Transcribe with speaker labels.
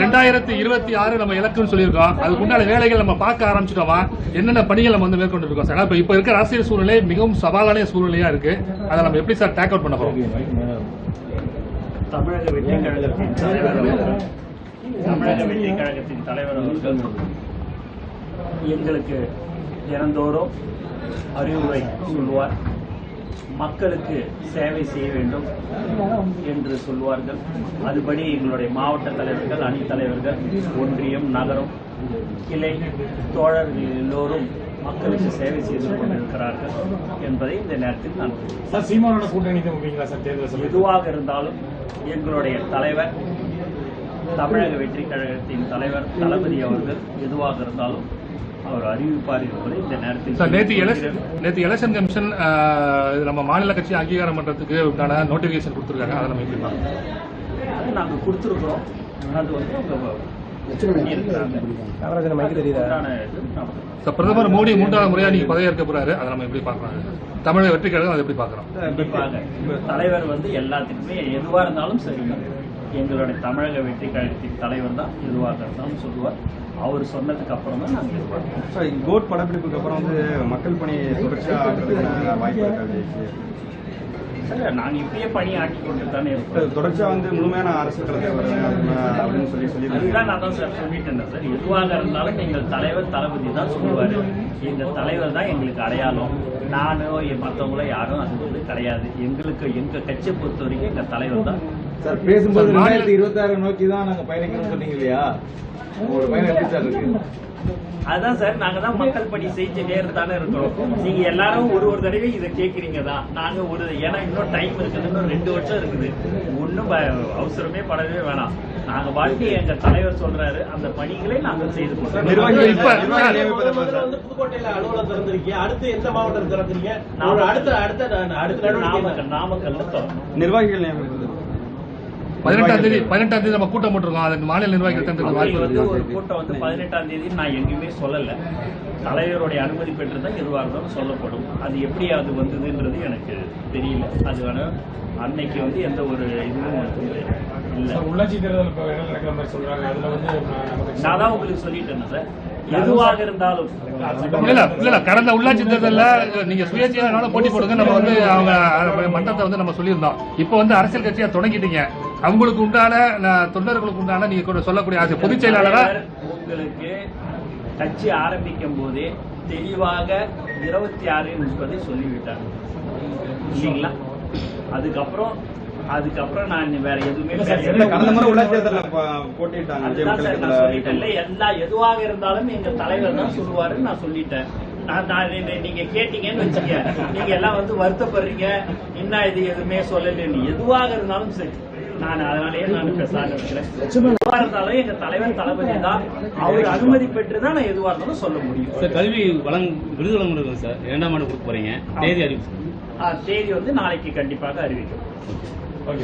Speaker 1: ரெண்டாயிரத்தி இருபத்தி ஆறு நம்ம இலக்குன்னு சொல்லியிருக்கோம். அதுக்கு உண்டான வேலைகள் நம்ம பார்க்க ஆரம்பிச்சிட்டோமா? என்னென்ன பணிகள் நம்ம வந்து மேற்கொண்டு இருக்கோம் சார்? இப்போ இப்போ இருக்கிற அரசியல் சூழ்நிலை மிகவும் சவாலான சூழ்நிலையா இருக்கு. அதை நம்ம எப்படி சார் டேக் அவுட் பண்ண போறோம்?
Speaker 2: தமிழக வெற்றி கழகத்தின் தலைவர் தமிழக வெற்றி கழகத்தின் தலைவர் அவர்கள் எங்களுக்கு தினந்தோறும் அறிவுரை சொல்வார். மக்களுக்கு சேவை செய்ய வேண்டும் என்று சொல்வார்கள் அதுபடி எங்களுடைய மாவட்ட தலைவர்கள் அணி தலைவர்கள் ஒன்றியம் நகரம் கிளை தோழர்கள் எல்லோரும் மக்களுக்கு சேவை செய்து கொண்டிருக்கிறார்கள் என்பதை இந்த நேரத்தில் நான்
Speaker 3: சார் சீமானோட கூட்டணி சார்? தேர்தல்
Speaker 2: எதுவாக இருந்தாலும் எங்களுடைய தலைவர் தமிழக வெற்றி கழகத்தின் தலைவர் தளபதி அவர்கள் எதுவாக இருந்தாலும் அவர் அறிவிப்பார் என்பதை இந்த நேரத்தில்.
Speaker 1: சார் நேற்று நேற்று எலெக்ஷன் கமிஷன் இது நம்ம மாநில கட்சி அங்கீகாரம் பண்றதுக்கு உண்டான நோட்டிபிகேஷன் கொடுத்துருக்காங்க. அதை நம்ம எப்படி.
Speaker 2: அது நாங்கள் கொடுத்துருக்குறோம். அது வந்து
Speaker 1: பிரதமர் மோடி மூன்றாவது முறையா நீங்க பதவியேற்க போறாரு. அதை நம்ம எப்படி பார்க்கலாம் தமிழக வெற்றி கழகம் அதை எப்படி பார்க்கறோம்
Speaker 2: கண்டிப்பாக. தலைவர் வந்து எல்லாத்துக்குமே எதுவாக இருந்தாலும் சரி. எங்களுடைய தமிழக வெற்றி கழகத்தின் தலைவர் தான் எதுவாக இருந்தாலும் சொல்லுவார். அவர் சொன்னதுக்கு அப்புறம் தான் நாங்கள் எதிர்பார்க்கிறோம்
Speaker 4: சார் கோட் படப்பிடிப்புக்கு அப்புறம் வந்து மக்கள் பணி தொடர்ச்சியா ஆக்குறதுக்கான வாய்ப்பு இருக்காது
Speaker 2: சார் நாங்கள் இப்பயே பணி ஆக்கி கொண்டு தானே இருக்கோம்
Speaker 4: தொடர்ச்சியா வந்து முழுமையான அரசு அப்படின்னு சொல்லி சொல்லியிருக்காங்க.
Speaker 2: நான் தான் சார் சொல்லிட்டேன் சார். எதுவாக இருந்தாலும் எங்கள் தலைவர் தளபதி தான் சொல்லுவார். எங்கள் தலைவர் தான் எங்களுக்கு அடையாளம். நானோ என் மற்றவங்களோ யாரும் அது வந்து கிடையாது. எங்களுக்கு எங்கள் கட்சியை பொறுத்த வரைக்கும் எங்கள் தலைவர் தான்.
Speaker 5: சார் பேசும்போது ரெண்டாயிரத்தி இருபத்தி ஆறு நோக்கி தான் நாங்க பயணிக்கணும்னு சொன்னீங்க இல்லையா? உங்களோட பயணம் எப்படி சார் இருக்கு?
Speaker 2: அதான் சார் நாங்க தான் மக்கள் பணி செஞ்சுட்டே தானே இருக்கிறோம் நீங்க எல்லாரும் ஒரு ஒரு தடவை இதை கேக்குறீங்க தான் நாங்க ஒரு ஏன்னா இன்னும் டைம் இருக்குது இன்னும் ரெண்டு வருஷம் இருக்குது. ஒன்றும் அவசரமே படவே வேணாம். நாங்க பாட்டி எங்க தலைவர் சொல்றாரு அந்த பணிகளை நாங்கள் செய்து
Speaker 6: புதுக்கோட்டையில அலுவலகம் திறந்திருக்கீங்க. அடுத்து எந்த மாவட்டம் திறக்கிறீங்க
Speaker 2: நாமக்கல்.
Speaker 6: அடுத்த அடுத்த அடுத்த நடவடிக்கை
Speaker 2: நாமக்கல்.
Speaker 4: நிர்வாகிகள்
Speaker 1: பதினெட்டாம் தேதி பதினெட்டாம் தேதி நம்ம கூட்டம் போட்டிருக்கோம். அதுக்கு மாநில நிர்வாகிகள் வாய்ப்பு
Speaker 2: வந்து ஒரு கூட்டம் வந்து பதினெட்டாம் தேதி நான் எங்கேயுமே சொல்லல. தலைவருடைய அனுமதி பெற்று தான் எதுவாக இருந்தாலும் சொல்லப்படும். அது எப்படி அது வந்ததுன்றது எனக்கு தெரியல. அது வேணா அன்னைக்கு வந்து எந்த ஒரு இதுவும் இல்லை.
Speaker 3: உள்ளாட்சி தேர்தல் நடக்கிற மாதிரி சொல்றாங்க. அதுல வந்து நான்
Speaker 2: தான் உங்களுக்கு சொல்லிட்டேன் சார் எதுவாக இருந்தாலும்.
Speaker 1: இல்ல இல்ல இல்ல இல்ல கடந்த உள்ளாட்சி தேர்தல்ல நீங்க சுயேட்சையா போட்டி போடுங்க நம்ம வந்து அவங்க மன்றத்தை வந்து நம்ம சொல்லியிருந்தோம். இப்போ வந்து அரசியல் கட்சியா தொடங்கிட்டீங்க. அவங்களுக்கு உண்டான ந- தொண்டர்களுக்கு உண்டான நீங்க கூட சொல்லக்கூடிய ஆசை பொதுச் செயலாளரா?
Speaker 2: உங்களுக்கு கட்சி ஆரம்பிக்கும் போதே தெளிவாக இருபத்தி ஆறு என்பதை சொல்லிவிட்டார். இல்லைங்களா? அதுக்கப்புறம் அதுக்கப்புறம் நான் வேற எதுவுமே.
Speaker 4: கடந்த முறை உள்ளாட்சி தேர்தலில் ப- போட்டியிட்டாங்க விஜய்
Speaker 2: அதுதான் சார்
Speaker 4: மக்கள்
Speaker 2: நான் சொல்லிட்டேன்ல
Speaker 4: இயக்கத்துல.
Speaker 2: எல்லா எதுவாக இருந்தாலும் எங்க தலைவர் தான் சொல்லுவாருன்னு நான் சொல்லிட்டேன். நான் நீங்க கேட்டீங்கன்னு வச்சுக்க நீங்க எல்லாம் வந்து வருத்தப்படுறீங்க. என்ன இது எதுவுமே சொல்லலைன்னு. எதுவாக இருந்தாலும் சரி. நான் அதனாலேயே நான் ஆரம்பிக்கிறேன் எதுவாக இருந்தாலும் எங்க தலைவர் தளபதி தான். அவர் அனுமதி பெற்று தான் நான் எதுவாக இருந்தாலும் சொல்ல முடியும்.
Speaker 7: சார் கல்வி வழங் விருது வழங்குறது சார் இரண்டாம் ஆண்டு கொடுக்க போறீங்க. தேதி அறிவிச்சு
Speaker 2: ஆ, தேதி வந்து நாளைக்கு கண்டிப்பாக அறிவிக்கும்.
Speaker 3: ஓகே.